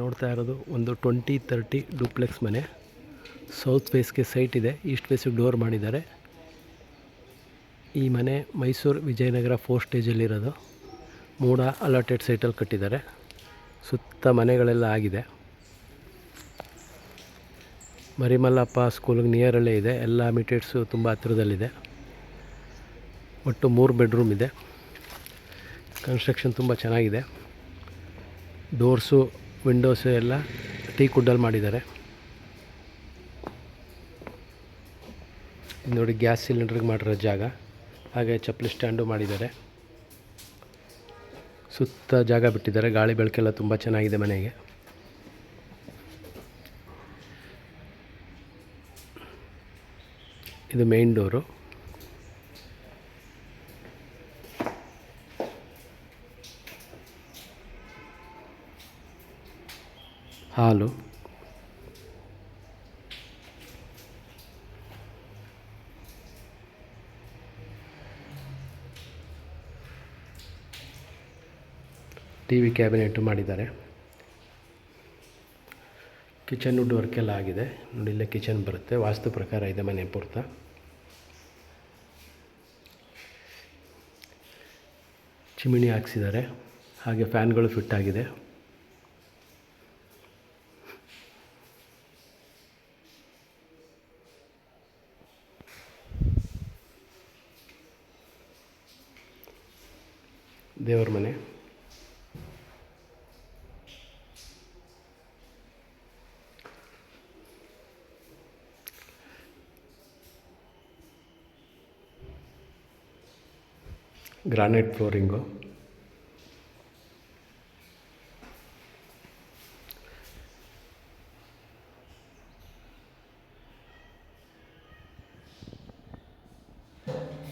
ನೋಡ್ತಾ ಇರೋದು ಒಂದು ಟ್ವೆಂಟಿ ತರ್ಟಿ ಡೂಪ್ಲೆಕ್ಸ್ ಮನೆ. ಸೌತ್ ಫೇಸ್ಗೆ ಸೈಟ್ ಇದೆ, ಈಸ್ಟ್ ಫೇಸಿಗೆ ಡೋರ್ ಮಾಡಿದ್ದಾರೆ. ಈ ಮನೆ ಮೈಸೂರು ವಿಜಯನಗರ ಫೋರ್ ಸ್ಟೇಜಲ್ಲಿರೋದು ಮೂಡ ಅಲಾಟೆಡ್ ಸೈಟಲ್ಲಿ ಕಟ್ಟಿದ್ದಾರೆ. ಸುತ್ತ ಮನೆಗಳೆಲ್ಲ ಆಗಿದೆ. ಮರಿಮಲ್ಲಪ್ಪ ಸ್ಕೂಲ್ಗೆ ನಿಯರಲ್ಲೇ ಇದೆ, ಎಲ್ಲ ಮಿಟೇಡ್ಸು ತುಂಬ ಹತ್ತಿರದಲ್ಲಿದೆ. ಒಟ್ಟು ಮೂರು ಬೆಡ್ರೂಮ್ ಇದೆ. ಕನ್ಸ್ಟ್ರಕ್ಷನ್ ತುಂಬ ಚೆನ್ನಾಗಿದೆ. ಡೋರ್ಸು ವಿಂಡೋಸು ಎಲ್ಲ ಟೀ ಕುಡ್ಡಲ್ಲಿ ಮಾಡಿದ್ದಾರೆ. ನೋಡಿ ಗ್ಯಾಸ್ ಸಿಲಿಂಡ್ರಿಗೆ ಮಾಡಿರೋ ಜಾಗ. ಹಾಗೆ ಚಪ್ಪಲಿ ಸ್ಟ್ಯಾಂಡು ಮಾಡಿದ್ದಾರೆ. ಸುತ್ತ ಜಾಗ ಬಿಟ್ಟಿದ್ದಾರೆ. ಗಾಳಿ ಬೆಳಕೆಲ್ಲ ತುಂಬ ಚೆನ್ನಾಗಿದೆ ಮನೆಗೆ. ಇದು main door. Hall. T V cabinet ಮಾಡಿದ್ದಾರೆ. ಕಿಚನ್ ವುಡ್ ವರ್ಕ್ ಎಲ್ಲ ಆಗಿದೆ. ನೋಡಿ, ಇಲ್ಲೇ ಕಿಚನ್ ಬರುತ್ತೆ. ವಾಸ್ತು ಪ್ರಕಾರ ಇದೆ ಮನೆ ಪೂರ್ತ. ಚಿಮಿಣಿ ಹಾಕ್ಸಿದ್ದಾರೆ. ಹಾಗೆ ಫ್ಯಾನ್ಗಳು ಫಿಟ್ ಆಗಿದೆ. ದೇವ್ರ ಮನೆ. Granite flooring.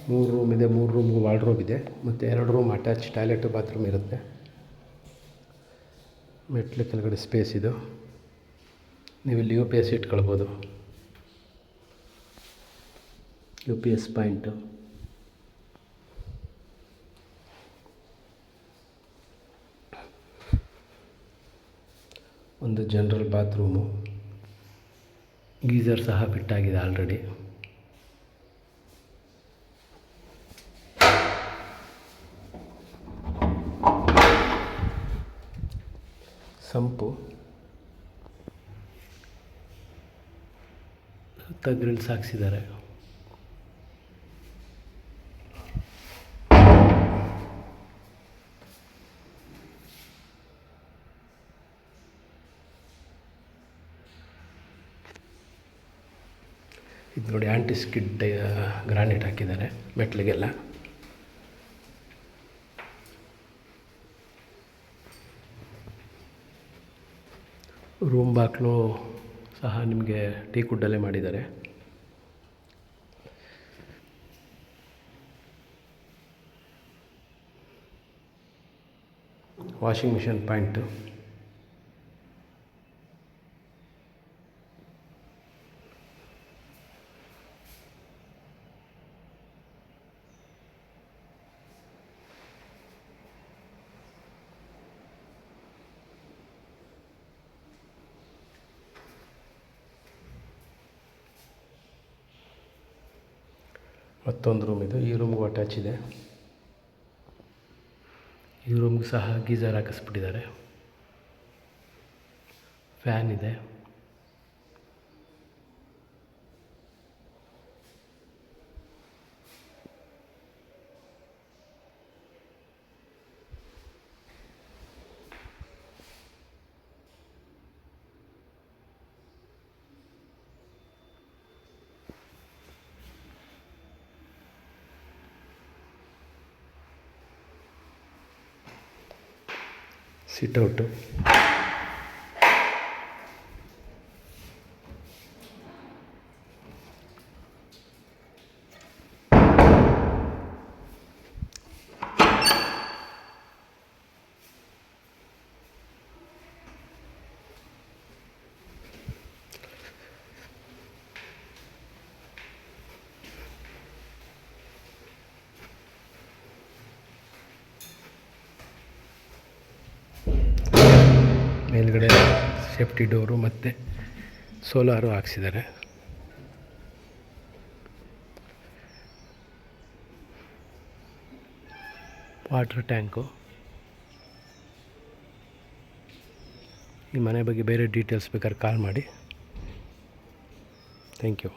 ಮೂರು ರೂಮ್ ಇದೆ, ಮೂರು ರೂಮ್ಗೂ ವಾರ್ಡ್ರೋಬ್ ಇದೆ, ಮತ್ತು ಎರಡು ರೂಮ್ ಅಟ್ಯಾಚ್ ಟಾಯ್ಲೆಟ್ ಬಾತ್ರೂಮ್ ಇರುತ್ತೆ. ಮೆಟ್ಲು ಕೆಳಗಡೆ ಸ್ಪೇಸ್ ಇದು. ನೀವು ಇಲ್ಲಿ ಯು ಪಿ ಎಸ್ ಇಟ್ಕೊಳ್ಬೋದು. ಯು ಪಿ ಎಸ್ ಪಾಯಿಂಟು ಒಂದು ಜನರಲ್ ಬಾತ್ರೂಮು ಗೀಸರ್ ಸಹ ಫಿಟ್ಟಾಗಿದೆ ಆಲ್ರೆಡಿ ಸಂಪು. ಸುತ್ತ ಗ್ರಿಲ್ಸ್ ಹಾಕ್ಸಿದ್ದಾರೆ. ಇದು ನೋಡಿ ಆಂಟಿ ಸ್ಕಿಡ್ ಗ್ರಾನೈಟ್ ಹಾಕಿದ್ದಾರೆ ಮೆಟ್ಲಿಗೆಲ್ಲ. ರೂಮ್ ಬಾಕ್ಲು ಸಹ ನಿಮಗೆ ಟೀ ಕುಡ್ಡಲ್ಲೇ ಮಾಡಿದ್ದಾರೆ. Washing machine point. ಮತ್ತೊಂದು ರೂಮ್ ಇದು. ಈ ರೂಮ್ಗೂ ಅಟ್ಯಾಚ್ ಇದೆ. ಈ ರೂಮ್ಗೂ ಸಹ ಗೀಝರ್ ಹಾಕಿಸ್ಬಿಟ್ಟಿದ್ದಾರೆ. ಫ್ಯಾನ್ ಇದೆ. സിറ്റ് ഔട്ട് ಮೇಲ್ಗಡೆ ಸೇಫ್ಟಿ ಡೋರು ಮತ್ತು ಸೋಲಾರು ಹಾಕ್ಸಿದ್ದಾರೆ. Water tank. ಈ ಮನೆ ಬಗ್ಗೆ ಬೇರೆ ಡೀಟೇಲ್ಸ್ ಬೇಕಾದ್ರೆ ಕಾಲ್ ಮಾಡಿ. Thank you